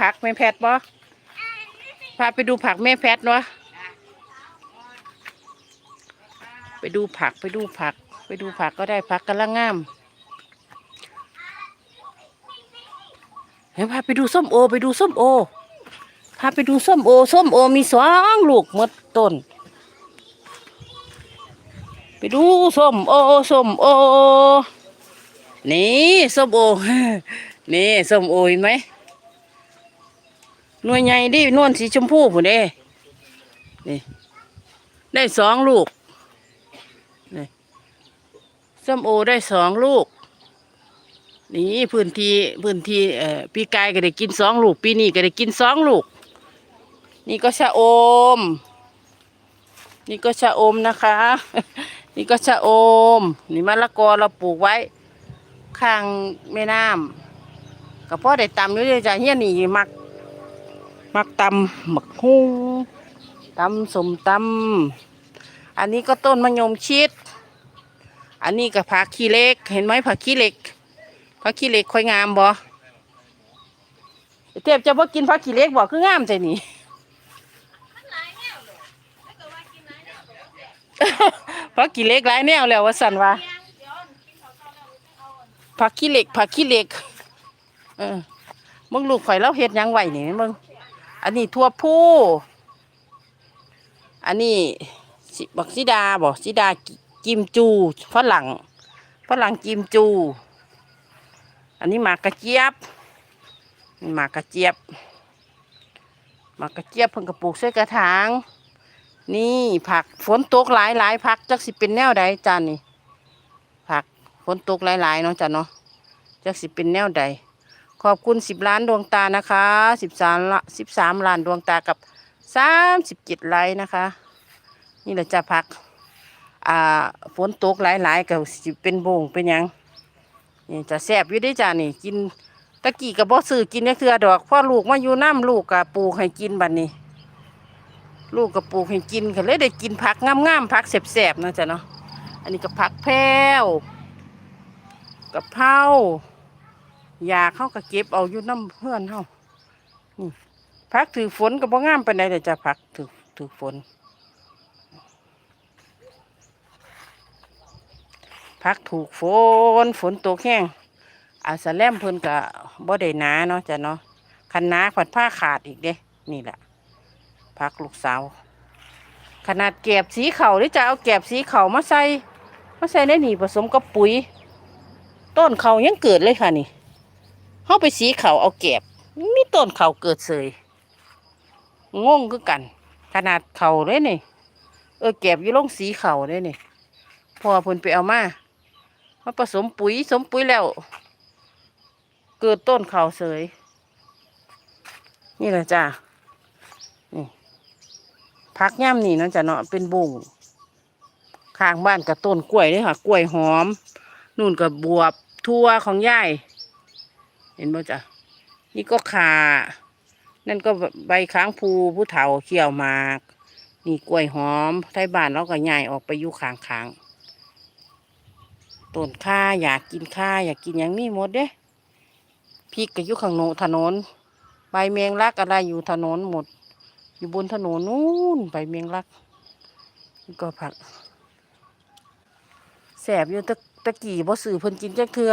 ผักแม่แพทย์บ่พาไปดูผักแม่แพทย์วะไปดูผักไปดูผัก ไปดูผักก็ได้ผักกำลังงามเฮ้ยพาไปดูส้มโอ ไปดูส้มโอพาไปดูส้มโอส้มโอมีสองลูกมดต้น ไปดูส้มโอส้มโอ นี่ส้มโอ นี่ส้มโอเห็นไหม หน่วยใหญ่ดินวลสีชมพูผู้เด้นี่ได้สองลูกนี่ส้มโอได้สองลูก นี่พื้นที่พื้นที่เอ่อปีกายก็ได้กินสองลูก ปีนี้ก็ได้กินสองลูก นี่ก็ชะโอม นี่ก็ชะโอมนะคะ นี่ก็ชะโอม นี่มะละกอเราปลูกไว้ ข้างแม่น้ำก็พอได้ตำอยู่เลยจ้ะเฮียนี่มัก มักตำหมักฮุ้งตำสมตำอันนี้ก็ต้นมะยมชิด อันนี้ก็ผักขี้เล็ก เห็นไหมผักขี้เล็กผักขี้เล็กค่อยงามบ่เทียบจะบ่กินผักขี้เล็กบ่คืองามใจนี่ผักขี้เล็กหลายแนวแล้วว่าสันว่าผักขี้เล็กผักขี้เล็กเออมึงลูกข่อยเราเฮ็ดยังไหวนี่มึง อันนี้ทั่วผู้ อันนี้บักซิดาบอกซิดากิมจูฝรั่งฝรั่งกิมจู อันนี้หมากกระเจี๊ยบหมากกระเจี๊ยบหมากกระเจี๊ยบเพิ่งกระปลูกใส่กระถาง นี่ผักฝนตกหลายหลายผักจักสิเป็นแนวใดจานนี่ผักฝนตกหลายหลายเนาะจ้ะเนาะจักสิเป็นแนวใด ขอบคุณสิบล้านดวงตานะคะสิบสามละสิบสามล้านดวงตากับสามสิบเจ็ดไลค์นะคะ นี่แหละจะพัก อ่าฝนตกหลายๆกับสิเป็นโบงเป็นยังนี่จะแซบอยู่ได้จ้านี่ กินตะกี้กับบ่ซื้อกินเนี่ยคือดอกพ่อลูกมาอยู่น้ำลูกกับปลูกให้กินบัดนี้ ลูกกับปลูกให้กินก็เลยได้กินผักงามๆผักแซบๆนะจ้ะเนาะอันนี้ก็ผักแพรวกะเพรา ยาเขาก็เก็บเอาอยู่น้ำเพื่อนเขานี่พักถือฝนก็บ่งามไปไหนใดเลยจะพักถือถือฝนพักถูกฝนฝนตกแห้งอาสแลมเพิ่นก็บ่ได้หนาเนาะจ้ะเนาะคันนาผัดผ้าขาดอีกเด้ นี่แหละพักลูกสาว ขนาดแกบสีเข่าหรือจะเอาแกบสีเข่ามาใส่มาใส่ในนี่ผสมกับปุ๋ย ต้นเขายังเกิดเลยค่ะนี่ เขาไปสีเขาเอาแก็บมีต้นเขาเกิดเสยงงคือกัน ขนาดเขาเลยนี่ เออแก็บอยู่ลงสีเขาเลยนี่พอพิ่นไปเอามามาผสมปุ๋ยสมปุ๋ยแล้ว เกิดต้นเขาเสย นี่แหละจ้านี่พักย่ำนี่นาะจ้ะเนาะเป็นบุงข้างบ้านกับต้นกล้วยเลยค่ะ กล้วยหอม นู่นกับบวบทั่วของยาย เห็นบ่จ้ะนี่ก็ขานั่นก็ใบค้างภูผู้เฒ่าเขี่ยวมาก นี่กล้วยหอมไทยบ้านเราก็ใหญ่ออกไปอยู่ข้างขางๆต้นข้าอยากกินข้าอยากกินอย่างนี้หมดเด้พริกก็อยู่ข้างโนถนน ใบเมียงลักอะไรอยู่ถนนหมด อยู่บนถนนนู้นใบเมียงลักนี่ก็ผักแสบอยู่ตะตะกี้บ่ซื้อเพิ่นกินจักเทือ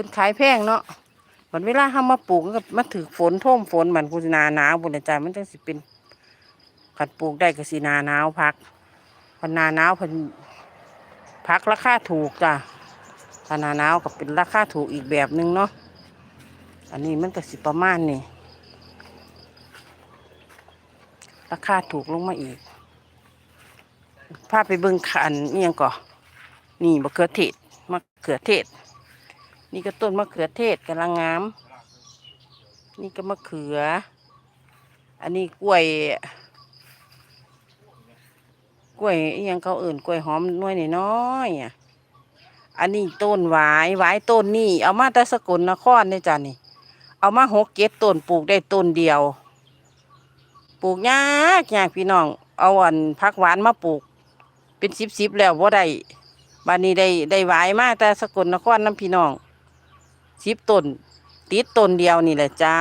พิ่นขายแพงเนาะวันเวลาเฮามาปลูกก็มาถือฝนท่วมฝนมันกูสิหนาหนาวบุญใจมันจังสิเป็นขัดปลูกได้ก็สินาหนาวพักพอหนาหนาวพิ่นพักราคาถูกจ้ะถ้าหนาหนาวก็เป็นราคาถูกอีกแบบหนึงเนาะอันนี้มันก็สิประมาณนี้ราคาถูกลงมาอีกพาไปเบิ่งขันเนี่ยงก่อนี่มะเขือเทศมะเขือเทศ นี่ก็ต้นมะเขือเทศกำลังงาม นี่ก็มะเขือ อันนี้กล้วย กล้วยยังเขาอื่นกล้วยหอมน้อยน้อยๆอะอันนี้ต้นหวายหวายต้นนี่เอามาแต่สกลนครเนี่ยจ้ะนี่ เอามาหกเก็ดต้นปลูกได้ต้นเดียว ปลูกยากยากพี่น้อง เอาอันพักหวานมาปลูก เป็นสิบสิบๆแล้วว่าได้บานนี้ได้ได้หวายมากแต่สกลนครน้ำพี่น้อง ชิปต้นติดต้นเดียวนี่แหละจ้า